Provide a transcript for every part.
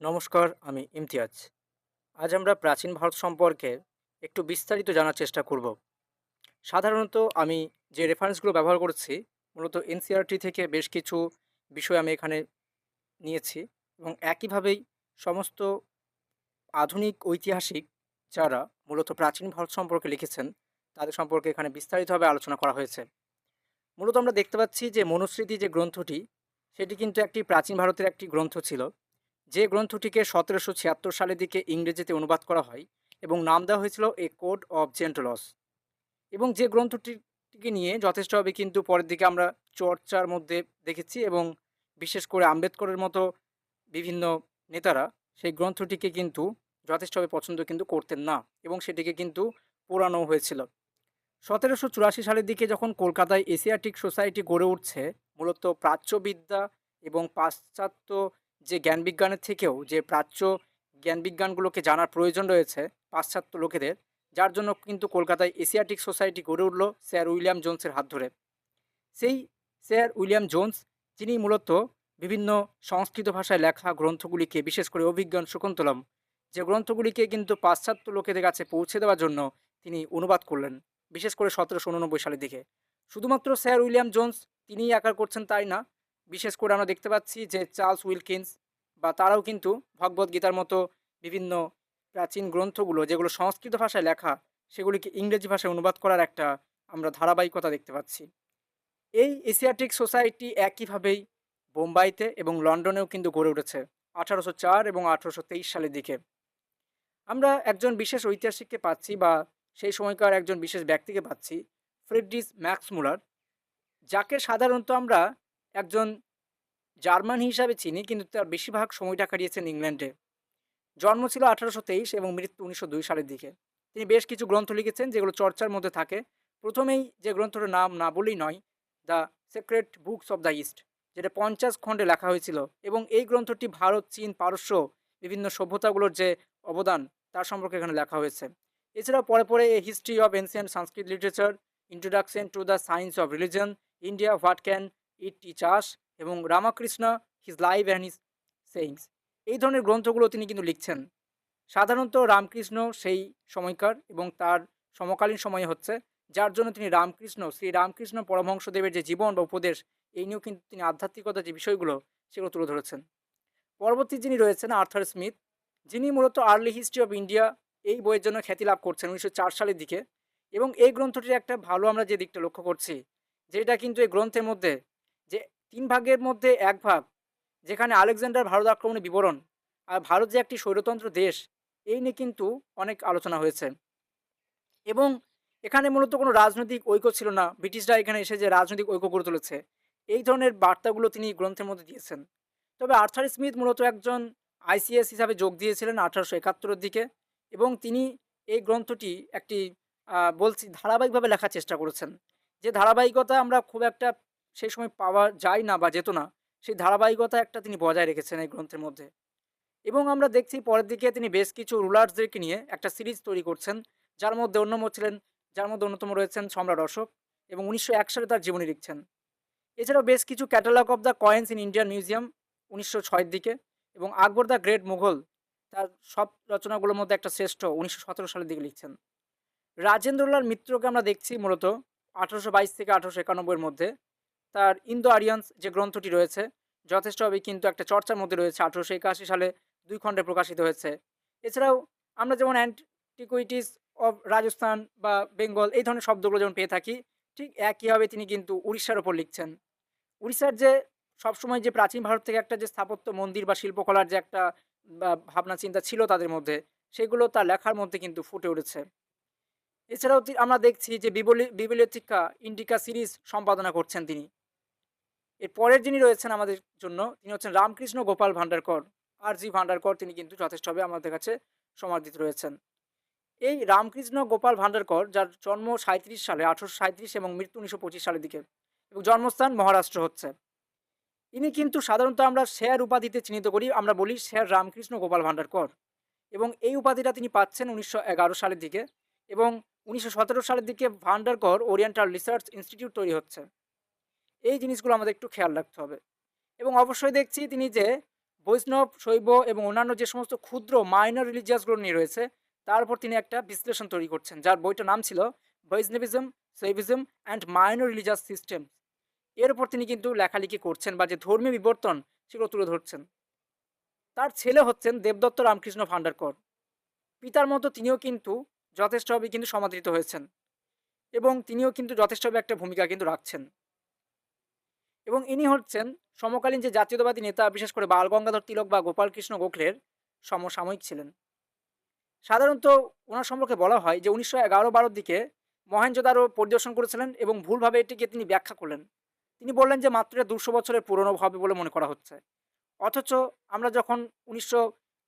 নমস্কার, আমি ইমতিয়াজ। আজ আমরা প্রাচীন ভারত সম্পর্কে একটু বিস্তারিত জানার চেষ্টা করব। সাধারণত আমি যে রেফারেন্সগুলো ব্যবহার করছি, মূলত এনসিআরটি থেকে বেশ কিছু বিষয় আমি এখানে নিয়েছি এবং একইভাবেই সমস্ত আধুনিক ঐতিহাসিক যারা মূলত প্রাচীন ভারত সম্পর্কে লিখেছেন, তাদের সম্পর্কে এখানে বিস্তারিতভাবে আলোচনা করা হয়েছে। মূলত আমরা দেখতে পাচ্ছি যে মনুস্মৃতি যে গ্রন্থটি, সেটি কিন্তু একটি প্রাচীন ভারতের একটি গ্রন্থ ছিল। যে গ্রন্থটিকে সতেরোশো ছিয়াত্তর সালের দিকে ইংরেজিতে অনুবাদ করা হয় এবং নাম দেওয়া হয়েছিল এ কোড অব জেন্টলস এবং যে গ্রন্থটিকে নিয়ে যথেষ্টভাবে কিন্তু পরের দিকে আমরা চর্চার মধ্যে দেখেছি এবং বিশেষ করে আম্বেদকরের মতো বিভিন্ন নেতারা সেই গ্রন্থটিকে কিন্তু যথেষ্টভাবে পছন্দ কিন্তু করতেন না এবং সেটিকে কিন্তু পোড়ানো হয়েছিল। সতেরোশো চুরাশি সালের দিকে যখন কলকাতায় এশিয়াটিক সোসাইটি গড়ে উঠছে, মূলত প্রাচ্যবিদ্যা এবং পাশ্চাত্য যে জ্ঞান বিজ্ঞানের থেকেও যে প্রাচ্য জ্ঞান বিজ্ঞানগুলোকে জানার প্রয়োজন রয়েছে পাশ্চাত্য লোকেদের, যার জন্য কিন্তু কলকাতায় এশিয়াটিক সোসাইটি গড়ে উঠল স্যার উইলিয়াম জোন্সের হাত ধরে। সেই স্যার উইলিয়াম জোন্স, যিনি মূলত বিভিন্ন সংস্কৃত ভাষায় লেখা গ্রন্থগুলিকে, বিশেষ করে অভিজ্ঞান শকুন্তলম, যে গ্রন্থগুলিকে কিন্তু পাশ্চাত্য লোকেদের কাছে পৌঁছে দেওয়ার জন্য তিনি অনুবাদ করলেন, বিশেষ করে সতেরোশো উননব্বই সালের দিকে। শুধুমাত্র স্যার উইলিয়াম জোন্স তিনিই আকার করছেন তাই না বিশেষ করে আমরা দেখতে পাচ্ছি যে চার্লস উইলকিন্স বা তারাও কিন্তু ভগবদ্গীতার মতো বিভিন্ন প্রাচীন গ্রন্থগুলো, যেগুলো সংস্কৃত ভাষায় লেখা, সেগুলিকে ইংরেজি ভাষায় অনুবাদ করার একটা আমরা ধারাবাহিকতা দেখতে পাচ্ছি। এই এশিয়াটিক সোসাইটি একইভাবেই বোম্বাইতে এবং লন্ডনেও কিন্তু গড়ে উঠেছে আঠারোশো চার এবং আঠারোশো তেইশ সালের দিকে। আমরা একজন বিশেষ ঐতিহাসিককে পাচ্ছি বা সেই সময়কার একজন বিশেষ ব্যক্তিকে পাচ্ছি ফ্রেডরিস ম্যাক্স মুলার, যাকে সাধারণত আমরা একজন জার্মান হিসাবে চিনি, কিন্তু তার বেশিরভাগ সময়টা কাটিয়েছেন ইংল্যান্ডে। জন্ম ছিল আঠারোশো তেইশ এবং মৃত্যু উনিশশো দুই সালের দিকে। তিনি বেশ কিছু গ্রন্থ লিখেছেন, যেগুলো চর্চার মধ্যে থাকে। প্রথমেই যে গ্রন্থটার নাম না বলেই নয়, the secret books of the east যেটা পঞ্চাশ খণ্ডে লেখা হয়েছিল। এবং এই গ্রন্থটি ভারত, চীন, পারস্য, বিভিন্ন সভ্যতাগুলোর যে অবদান, তার সম্পর্কে এখানে লেখা হয়েছে। এছাড়াও পরে পরে a history of ancient Sanskrit literature introduction to the science of religion India what can it teachers এবং Ramakrishna his live and his sayings এই ধরনের গ্রন্থগুলো তিনি কিন্তু লিখছেন। সাধারণত রামকৃষ্ণ সেই সময়কার এবং তার সমকালীন সময়ে হচ্ছে, যার জন্য তিনি রামকৃষ্ণ, শ্রী রামকৃষ্ণ পরমহংসদেবের যে জীবন বা উপদেশ, এই নিয়েও কিন্তু তিনি আধ্যাত্মিকতার যে বিষয়গুলো, সেগুলো তুলে ধরেছেন। পরবর্তী যিনি রয়েছেন, আর্থার স্মিথ, যিনি মূলত আর্লি হিস্ট্রি অফ ইন্ডিয়া এই বইয়ের জন্য খ্যাতি লাভ করছেন উনিশশো চার সালের দিকে। এবং এই গ্রন্থটির একটা ভালো আমরা যে দিকটা লক্ষ্য করছি, যেটা কিন্তু এই গ্রন্থের মধ্যে যে তিন ভাগের মধ্যে এক ভাগ, যেখানে আলেকজান্ডার ভারত আক্রমণের বিবরণ আর ভারত যে একটি স্বৈরতন্ত্র দেশ, এই নিয়ে কিন্তু অনেক আলোচনা হয়েছে। এবং এখানে মূলত কোনো রাজনৈতিক ঐক্য ছিল না। ব্রিটিশরা এখানে এসে যে রাজনৈতিক ঐক্য গড়ে তুলেছে, এই ধরনের বার্তাগুলো তিনি গ্রন্থের মধ্যে দিয়েছেন। তবে আর্থার স্মিথ মূলত একজন আইসিএস হিসাবে যোগ দিয়েছিলেন আঠারোশো একাত্তরের দিকে এবং তিনি এই গ্রন্থটি একটি বলছি ধারাবাহিকভাবে লেখার চেষ্টা করেছেন। যে ধারাবাহিকতা আমরা খুব একটা সেই সময় পাওয়া যায় না বা যেত না, সেই ধারাবাহিকতা একটা তিনি বজায় রেখেছেন এই গ্রন্থের মধ্যে। এবং আমরা দেখছি পরের দিকে তিনি বেশ কিছু রুলার্সদেরকে নিয়ে একটা সিরিজ তৈরি করছেন, যার মধ্যে অন্যতম ছিলেন, যার মধ্যে অন্যতম রয়েছেন সম্রাট অশোক এবং উনিশশো এক সালে তার জীবনী লিখছেন। এছাড়াও বেশ কিছু catalogue of the coins in Indian museum উনিশশো ছয়ের দিকে এবং আকবর দ্য গ্রেট মুঘল তার সব রচনাগুলোর মধ্যে একটা শ্রেষ্ঠ উনিশশো সতেরো সালের দিকে লিখছেন। রাজেন্দ্রলাল মিত্রকে আমরা দেখছি মূলত আঠারোশো বাইশ থেকে আঠারোশো একানব্বইয়ের মধ্যে। তার ইন্দো আরিয়ান্স যে গ্রন্থটি রয়েছে যথেষ্টভাবে কিন্তু একটা চর্চার মধ্যে রয়েছে আঠারোশো একাশি সালে দুই খণ্ডে প্রকাশিত হয়েছে। এছাড়াও আমরা যেমন অ্যান্টিকুইটিস অব রাজস্থান বা বেঙ্গল এই ধরনের শব্দগুলো যেমন পেয়ে থাকি, ঠিক একইভাবে তিনি কিন্তু উড়িষ্যার ওপর লিখছেন। উড়িষ্যার যে সবসময় যে প্রাচীন ভারত থেকে একটা যে স্থাপত্য মন্দির বা শিল্পকলার যে একটা ভাবনা চিন্তা ছিল তাদের মধ্যে, সেগুলো তার লেখার মধ্যে কিন্তু ফুটে উঠেছে। এছাড়াও আমরা দেখছি যে বিবলি বিবিলিওথিকা ইন্ডিকা সিরিজ সম্পাদনা করছেন তিনি। এর পরের যিনি রয়েছেন আমাদের জন্য, তিনি হচ্ছেন রামকৃষ্ণ গোপাল ভান্ডারকর। আর জি ভান্ডারকর, তিনি কিন্তু যথেষ্টভাবে আমাদের কাছে সমাদৃত রয়েছেন। এই রামকৃষ্ণ গোপাল ভান্ডারকর, যার জন্ম সাঁত্রিশ সালে, আঠারোশো সাঁত্রিশ এবং মৃত্যু উনিশশো পঁচিশ সালের দিকে, এবং জন্মস্থান মহারাষ্ট্র হচ্ছে। ইনি কিন্তু সাধারণত আমরা শেয়ার উপাধিতে চিহ্নিত করি, আমরা বলি শেয়ার রামকৃষ্ণ গোপাল ভান্ডারকর। এবং এই উপাধিটা তিনি পাচ্ছেন উনিশশো এগারো সালের দিকে, এবং উনিশশো সতেরো সালের দিকে ভান্ডারকর ওরিয়েন্টাল রিসার্চ ইনস্টিটিউট তৈরি হচ্ছে। এই জিনিসগুলো আমাদের একটু খেয়াল রাখতে হবে। এবং অবশ্যই দেখছি তিনি যে বৈষ্ণব, শৈব এবং অন্যান্য যে সমস্ত ক্ষুদ্র মাইনর রিলিজিয়াসগুলো নিয়ে রয়েছে, তার উপর তিনি একটা বিশ্লেষণ তৈরি করছেন। যার বইটার নাম ছিল Vaishnavism, Shaivism and minor religious system এর উপর তিনি কিন্তু লেখালেখি করছেন বা যে ধর্মীয় বিবর্তন, সেগুলো তুলে ধরছেন। তার ছেলে হচ্ছেন দেবদত্ত রামকৃষ্ণ ভান্ডারকর পিতার মতো তিনিও কিন্তু যথেষ্টভাবে কিন্তু সমাদৃত হয়েছেন। এবং তিনিও কিন্তু যথেষ্টভাবে একটা ভূমিকা কিন্তু রাখছেন। এবং ইনি হচ্ছেন সমকালীন যে জাতীয়তাবাদী নেতা, বিশেষ করে বাল গঙ্গাধর তিলক বা গোপালকৃষ্ণ গোখলের সমসাময়িক ছিলেন। সাধারণত ওনার সম্পর্কে বলা হয় যে উনিশশো এগারো বারোর দিকে মহেঞ্জোদারো পরিদর্শন করেছিলেন এবং ভুলভাবে এটিকে তিনি ব্যাখ্যা করলেন। তিনি বললেন যে মাত্র দুশো বছরের পুরনো হবে বলে মনে করা হচ্ছে। অথচ আমরা যখন উনিশশো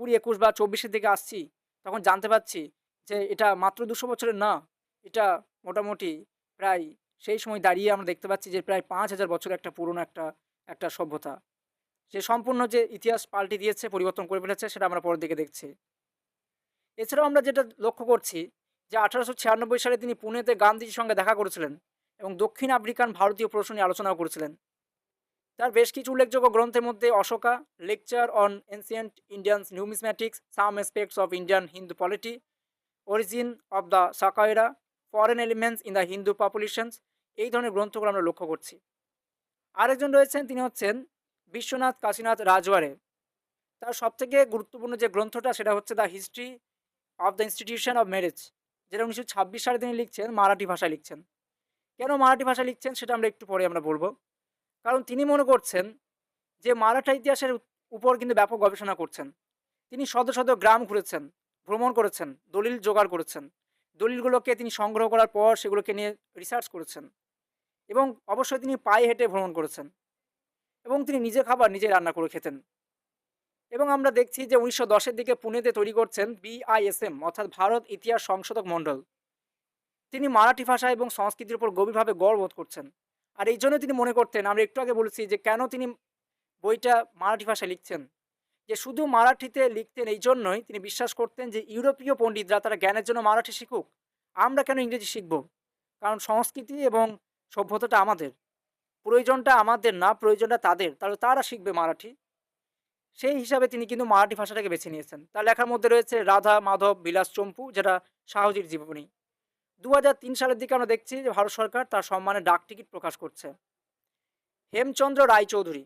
কুড়ি, একুশ বা চব্বিশের দিকে আসছি, তখন জানতে পারছি যে এটা মাত্র দুশো বছরের না, এটা মোটামুটি প্রায় সেই সময় দাঁড়িয়ে আমরা দেখতে পাচ্ছি যে প্রায় পাঁচ হাজার বছর একটা পুরনো একটা একটা সভ্যতা। যে সম্পূর্ণ যে ইতিহাস পাল্টে দিয়েছে, পরিবর্তন করে ফেলেছে, সেটা আমরা পরের দিকে দেখছি। এছাড়াও আমরা যেটা লক্ষ্য করছি যে আঠারোশো ছিয়ানব্বই সালে তিনি পুনেতে গান্ধীজির সঙ্গে দেখা করেছিলেন এবং দক্ষিণ আফ্রিকান ভারতীয় প্রশ্ন নিয়ে আলোচনাও করেছিলেন। তার বেশ কিছু উল্লেখযোগ্য গ্রন্থের মধ্যে Ashoka, lecture on ancient Indians numismatics, some aspects of Indian Hindu polity, origin of the Saka era foreign elements in the Hindu populations এই ধরনের গ্রন্থগুলো আমরা লক্ষ্য করছি। আরেকজন রয়েছেন, তিনি হচ্ছেন বিশ্বনাথ কাশীনাথ রাজওয়ারে তার সবথেকে গুরুত্বপূর্ণ যে গ্রন্থটা, সেটা হচ্ছে the history of the institution of marriage যেটা উনিশশো ছাব্বিশ সালে তিনি লিখছেন, মারাঠি ভাষায় লিখছেন। কেন মারাঠি ভাষা লিখছেন, সেটা আমরা একটু পরে আমরা বলব। কারণ তিনি মনে করছেন যে মারাঠা ইতিহাসের উপর কিন্তু ব্যাপক গবেষণা করছেন। তিনি শত শত গ্রাম ঘুরেছেন, ভ্রমণ করেছেন, দলিল জোগাড় করেছেন। দলিলগুলোকে তিনি সংগ্রহ করার পর সেগুলোকে নিয়ে রিসার্চ করেছেন এবং অবশ্যই তিনি পায়ে হেঁটে ভ্রমণ করেছেন এবং তিনি নিজে খাবার নিজে রান্না করে খেতেন। এবং আমরা দেখছি যে উনিশশো দশের দিকে পুনেতে তৈরি করছেন বিআইএসএম অর্থাৎ ভারত ইতিহাস সংশোধক মণ্ডল। তিনি মারাঠি ভাষা এবং সংস্কৃতির উপর গভীরভাবে গর্ববোধ করছেন। আর এই জন্য তিনি মনে করতেন, আমরা একটু আগে বলেছি যে কেন তিনি বইটা মারাঠি ভাষায় লিখছেন। যে শুধু মারাঠিতে লিখতেন এই জন্যই তিনি বিশ্বাস করতেন যে ইউরোপীয় পণ্ডিতরা তারা জ্ঞানের জন্য মারাঠি শিখুক। আমরা কেন ইংরেজি শিখব? কারণ সংস্কৃতি এবং সভ্যতাটা আমাদের। প্রয়োজনটা আমাদের না, প্রয়োজনটা তাদের। তাহলে তারা শিখবে মারাঠি। সেই হিসাবে তিনি কিন্তু মারাঠি ভাষাটাকে বেছে নিয়েছেন। তার লেখার মধ্যে রয়েছে রাধা, মাধব, বিলাস চম্পু, যেটা শাহজির জীবনী। দু হাজার তিন সালের দিকে আমরা দেখছি যে ভারত সরকার তার সম্মানে ডাক টিকিট প্রকাশ করছে। হেমচন্দ্র রায়চৌধুরী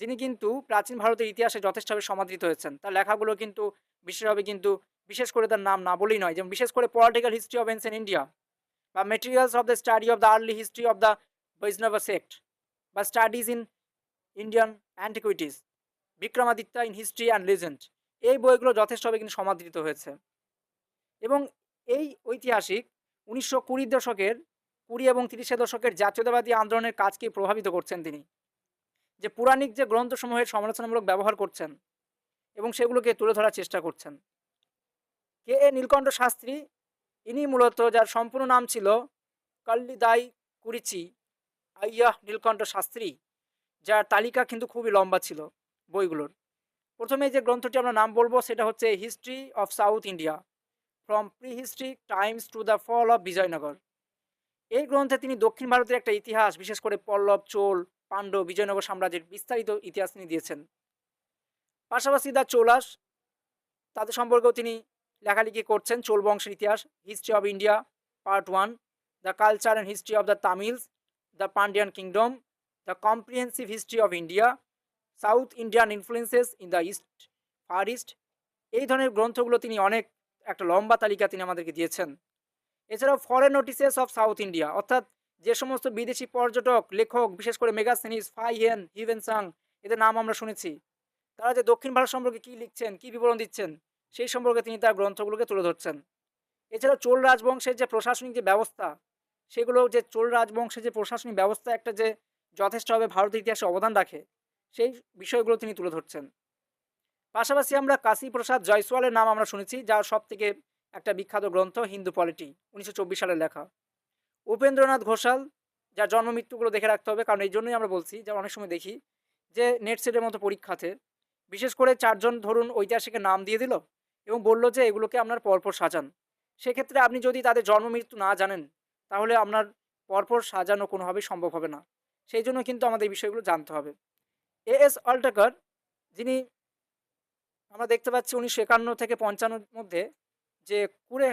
যিনি কিন্তু প্রাচীন ভারতের ইতিহাসে যথেষ্টভাবে সমাদৃত হয়েছেন। তার লেখাগুলো কিন্তু বিশেষভাবে কিন্তু বিশেষ করে তার নাম না বলেই নয়, যেমন বিশেষ করে political history of ancient India বা materials of the study of the early history of the Vaishnava sect বা studies in Indian antiquities Vikramaditya in history and legend এই বইগুলো যথেষ্টভাবে কিন্তু সমাদৃত হয়েছে। এবং এই ঐতিহাসিক উনিশশো কুড়ির দশকের কুড়ি এবং তিরিশের দশকের জাতীয়তাবাদী আন্দোলনের কাজকে প্রভাবিত করছেন তিনি। যে পুরাণিক যে গ্রন্থসমূহের সমালোচনামূলক ব্যবহার করছেন এবং সেগুলোকে তুলে ধরার চেষ্টা করছেন। কে এ নীলকণ্ঠ শাস্ত্রী? ইনি মূলত যার সম্পূর্ণ নাম ছিল কল্লিদাই কুরিচি, আইয়াহ নীলকণ্ঠ শাস্ত্রী, যার তালিকা কিন্তু খুবই লম্বা ছিল বইগুলোর। প্রথমে যে গ্রন্থটি আমরা নাম বলব সেটা হচ্ছে history of South India, from prehistoric times to the fall of Vijayanagar. এই গ্রন্থে তিনি দক্ষিণ ভারতের একটা ইতিহাস, বিশেষ করে পল্লব, চোল পাণ্ডব বিজয়নগর সাম্রাজ্যের বিস্তারিত ইতিহাস তিনি দিয়েছেন। পাশাপাশি দ্য চোলাস, তাদের সম্পর্কেও তিনি লেখালেখি করছেন চোল বংশের ইতিহাস, history of India, part one, the culture and history of the Tamils, the Pandyan kingdom, the comprehensive history of India, South Indian influences in the east, far east. এই ধরনের গ্রন্থগুলো তিনি অনেক, একটা লম্বা তালিকা তিনি আমাদেরকে দিয়েছেন। এছাড়াও foreign notices of South India, অর্থাৎ যে সমস্ত বিদেশি পর্যটক, লেখক, বিশেষ করে মেগাসেনিস ফাইহেন হিভেন সাং, এদের নাম আমরা শুনেছি। তারা যে দক্ষিণ ভারত সম্পর্কে কী লিখছেন, কী বিবরণ দিচ্ছেন, সেই সম্পর্কে তিনি তার গ্রন্থগুলোকে তুলে ধরছেন। এছাড়াও চোল রাজবংশের যে প্রশাসনিক যে ব্যবস্থা, সেগুলো যে চোল রাজবংশের যে প্রশাসনিক ব্যবস্থা একটা যে যথেষ্টভাবে ভারতের ইতিহাসে অবদান রাখে, সেই বিষয়গুলো তিনি তুলে ধরছেন। পাশাপাশি আমরা কাশী প্রসাদ জয়সওয়ালের নাম আমরা শুনেছি, যার সব থেকে একটা বিখ্যাত গ্রন্থ, হিন্দু পলিটি, উনিশশো সালের লেখা। উপেন্দ্রনাথ ঘোষাল, যার জন্ম মৃত্যুগুলো দেখে রাখতে হবে, কারণ এই জন্যই আমরা বলছি যে অনেক সময় দেখি, যে নেট সেটের মতো পরীক্ষাতে বিশেষ করে চারজন ধরুন ঐতিহাসিকের নাম দিয়ে দিল এবং বলল যে এগুলোকে আপনার পরপর সাজান। সেক্ষেত্রে আপনি যদি তাদের জন্ম মৃত্যু না জানেন, তাহলে আপনার পরপর সাজানো কোনোভাবেই সম্ভব হবে না। সেই জন্য কিন্তু আমাদের এই বিষয়গুলো জানতে হবে। এ এস অল্টাকার, যিনি আমরা দেখতে পাচ্ছি উনিশশো একান্ন থেকে পঞ্চান্নর মধ্যে যে কুড়ে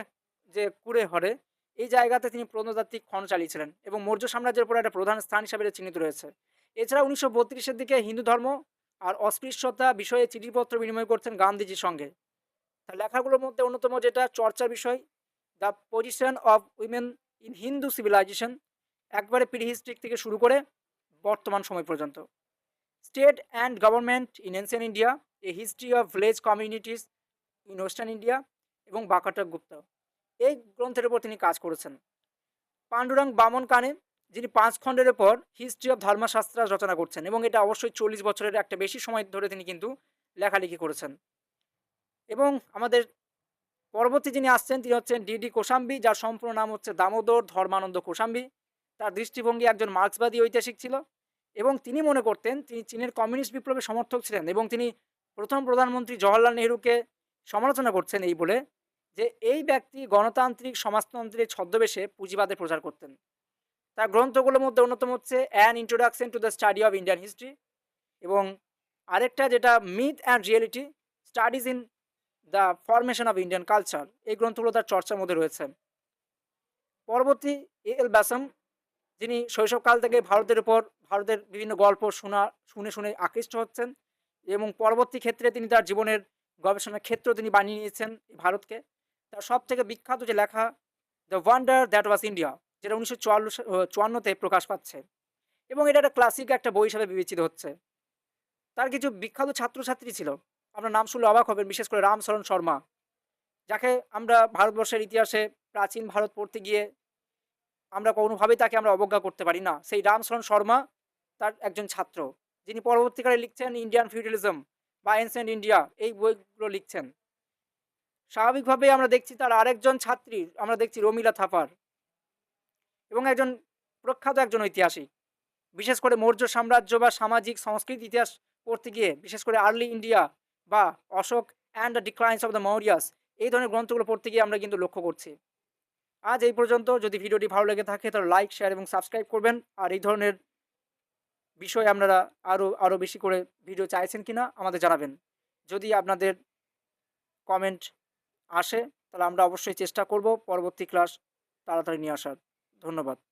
যে কুড়ে হরে এই জায়গাতে তিনি প্রত্নতাত্ত্বিক খনন চালিয়েছিলেন এবং মৌর্য সাম্রাজ্যের উপর একটা প্রধান স্থান হিসাবে চিহ্নিত রয়েছে। এছাড়া উনিশশো বত্রিশের দিকে হিন্দু ধর্ম আর অস্পৃশ্যতা বিষয়ে চিঠিপত্র বিনিময় করতেন গান্ধীজির সঙ্গে। তার লেখাগুলোর মধ্যে অন্যতম যেটা চর্চার বিষয়, the position of women in Hindu civilization, একবারে প্রি হিস্ট্রিক থেকে শুরু করে বর্তমান সময় পর্যন্ত। State and government in ancient India, a history of village communities in western India এবং বাকাটা গুপ্ত। এই গ্রন্থের উপর তিনি কাজ করেছেন। পাণ্ডুরাং বামন কানে, যিনি পাঁচ খণ্ডের উপর হিস্ট্রি অফ ধর্মশাস্ত্র রচনা করছেন এবং এটা অবশ্যই চল্লিশ বছরের একটা বেশি সময় ধরে তিনি কিন্তু লেখালেখি করেছেন। এবং আমাদের পরবর্তী যিনি আসছেন, তিনি হচ্ছেন ডিডি কোসাম্বি, যার সম্পূর্ণ নাম হচ্ছে দামোদর ধর্মানন্দ কোসাম্বি। তার দৃষ্টিভঙ্গি একজন মার্ক্সবাদী ঐতিহাসিক ছিল এবং তিনি মনে করতেন তিনি চীনের কমিউনিস্ট বিপ্লবের সমর্থক ছিলেন এবং তিনি প্রথম প্রধানমন্ত্রী জওহরলাল নেহরুকে সমালোচনা করছেন এই বলে যে এই ব্যক্তি গণতান্ত্রিক সমাজতন্ত্রের ছদ্মবেশে পুঁজিবাদের প্রচার করতেন। তার গ্রন্থগুলোর মধ্যে অন্যতম হচ্ছে an introduction to the study of Indian history এবং আরেকটা যেটা myth and reality studies in the formation of Indian culture এই গ্রন্থগুলো তার চর্চার মধ্যে রয়েছে। পরবর্তী এ এল ব্যাসম, যিনি শৈশবকাল থেকে ভারতের উপর ভারতের বিভিন্ন গল্প শোনা, শুনে শুনে আকৃষ্ট হচ্ছেন এবং পরবর্তী ক্ষেত্রে তিনি তার জীবনের গবেষণার ক্ষেত্র তিনি বানিয়ে নিয়েছেন ভারতকে। তার সব থেকে বিখ্যাত যে লেখা the wonder that was India যেটা উনিশশো চুয়ান্ন চুয়ান্নতে প্রকাশ পাচ্ছে। এবং এটা একটা ক্লাসিক একটা বই হিসাবে বিবেচিত হচ্ছে। তার কিছু বিখ্যাত ছাত্রছাত্রী ছিল। আমরা নাম শুনলে অবাক হবেন, বিশেষ করে রামচরণ শর্মা, যাকে আমরা ভারতবর্ষের ইতিহাসে প্রাচীন ভারত পড়তে গিয়ে আমরা কোনোভাবেই তাকে আমরা অবজ্ঞা করতে পারি না। সেই রামচরণ শর্মা তার একজন ছাত্র। যিনি পরবর্তীকালে লিখছেন ইন্ডিয়ান ফিউডালিজম বা এনসেন্ট ইন্ডিয়া এই বইগুলো লিখছেন। স্বাভাবিকভাবে আমরা দেখছি তার আরেকজন ছাত্রী, আমরা দেখছি রমিলা থাপার এবং একজন প্রখ্যাত একজন ঐতিহাসিক। বিশেষ করে মৌর্য সাম্রাজ্য বা সামাজিক সংস্কৃতি ইতিহাস পড়তে গিয়ে, বিশেষ করে আর্লি ইন্ডিয়া বা Ashoka and the declines of the Mauryas এই ধরনের গ্রন্থগুলো পড়তে গিয়ে আমরা কিন্তু লক্ষ্য করছি। আজ এই পর্যন্ত, যদি ভিডিওটি ভালো লেগে থাকে তাহলে লাইক শেয়ার এবং সাবস্ক্রাইব করবেন। আর এই ধরনের বিষয়ে আপনারা আরও আরও বেশি করে ভিডিও চাইছেন কি না আমাদের জানাবেন। যদি আপনাদের কমেন্ট আসে তাহলে আমরা অবশ্যই চেষ্টা করব পরবর্তী ক্লাস তাড়াতাড়ি নিয়ে আসার। ধন্যবাদ।